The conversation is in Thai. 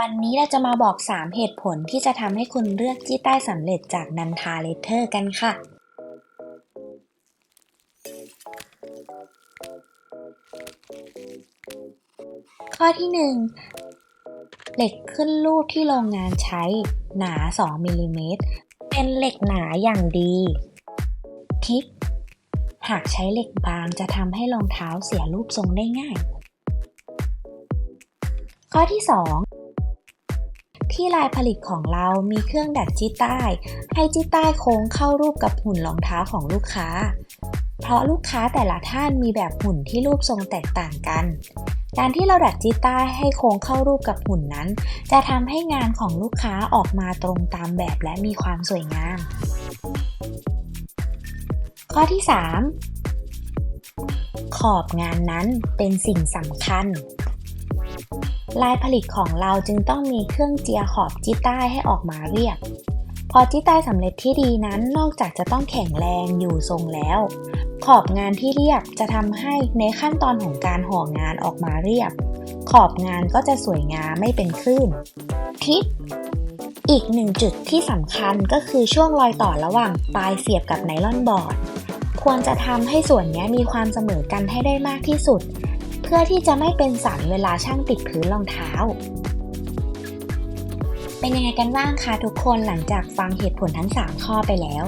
วันนี้เราจะมาบอก 3 เหตุผลที่จะทำให้คุณเลือกจี้ใต้สำเร็จจากนันทาเลเทอร์กันค่ะ ข้อที่ 1 เหล็กขึ้นรูปที่โรงงานใช้หนา 2มิลลิเมตรเป็นเหล็กหนาอย่างดีทิปหากใช้เหล็กบางจะทำให้รองเท้าเสียรูปทรงได้ง่าย ข้อที่ 2 ที่ลายผลิตของเรามีเครื่องดัดจี้ใต้ ให้จี้ใต้โค้งเข้ารูปกับหุ่นรองเท้าของลูกค้า เพราะลูกค้าแต่ละท่านมีแบบหุ่นที่รูปทรงแตกต่างกัน การที่เราดัดจี้ใต้ให้โค้งเข้ารูปกับหุ่นนั้น จะทำให้งานของลูกค้าออกมาตรงตามแบบและมีความสวยงาม ข้อที่ 3 ขอบงานนั้นเป็นสิ่งสำคัญ ลายผลิตของเราจึงต้องมีเครื่องเจียขอบจี้ใต้ให้ออกมาเรียบ พอจี้ใต้สำเร็จที่ดีนั้นนอกจากจะต้องแข็งแรงอยู่ทรงแล้ว ขอบงานที่เรียบจะทำให้ในขั้นตอนของการห่องานออกมาเรียบ ขอบงานก็จะสวยงามไม่เป็นคลื่น ทิปอีกหนึ่งจุดที่สำคัญก็คือช่วงรอยต่อระหว่างปลายเสียบกับไนลอนบอร์ด ควรจะทำให้ส่วนนี้มีความเสมอกันให้ได้มากที่สุด เพื่อที่จะไม่เป็นสันเวลาช่างติดพื้นรองเท้า เป็นยังไงกันบ้างคะทุกคนหลังจากฟังเหตุผลทั้ง 3 ข้อไปแล้ว